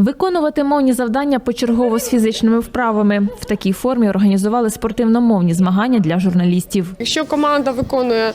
Виконувати мовні завдання почергово з фізичними вправами. В такій формі організували спортивно-мовні змагання для журналістів. Якщо команда виконує,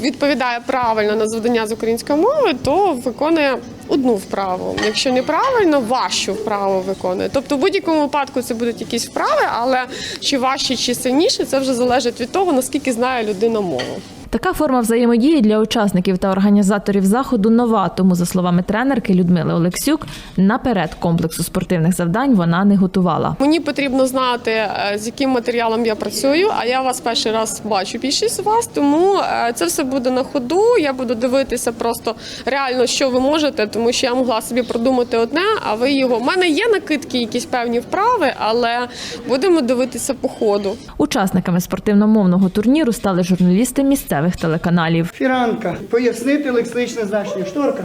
відповідає правильно на завдання з української мови, то виконує одну вправу. Якщо неправильно, важчу вправу виконує. Тобто, в будь-якому випадку це будуть якісь вправи, але чи важчі, чи сильніші, це вже залежить від того, наскільки знає людина мову. Така форма взаємодії для учасників та організаторів заходу нова. Тому, за словами тренерки Людмили Олексюк, наперед комплексу спортивних завдань вона не готувала. Мені потрібно знати, е, з яким матеріалом я працюю. А я вас перший раз бачу більшість з вас, тому е, це все буде на ходу. Я буду дивитися просто реально, що ви можете, тому що я могла собі продумати одне, а ви його. У мене є накидки, якісь певні вправи, але будемо дивитися по ходу. Учасниками спортивно-мовного турніру стали журналісти місцевих телеканалів. Фіранка. Пояснити лексичне значення. Шторка.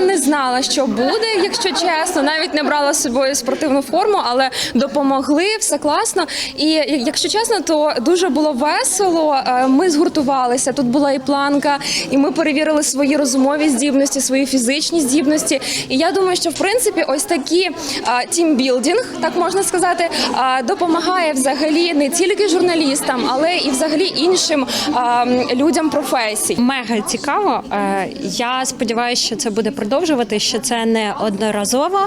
Не знала, що буде, якщо чесно. Навіть не брала з собою спортивну форму, але допомогли, все класно. І якщо чесно, то дуже було весело. Е, Ми згуртувалися. Тут була і планка, і ми перевірили свої розумові здібності, свої фізичні здібності. І я думаю, що в принципі ось такі тімбілдинг, так можна сказати, е, допомагає взагалі не тільки журналістам, але і взагалі іншим е, людям професій. Мега цікаво. Е, Я сподіваюся, що це буде продовжувати, що це не одноразово.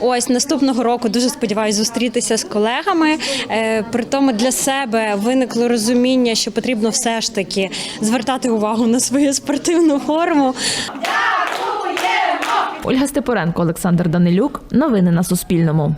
Ось наступного року дуже сподіваюся зустрітися з колегами. Е, При тому для себе виникло розуміння, що потрібно все ж таки звертати увагу на свою спортивну форму. Ольга Степоренко, Олександр Данилюк. Новини на Суспільному.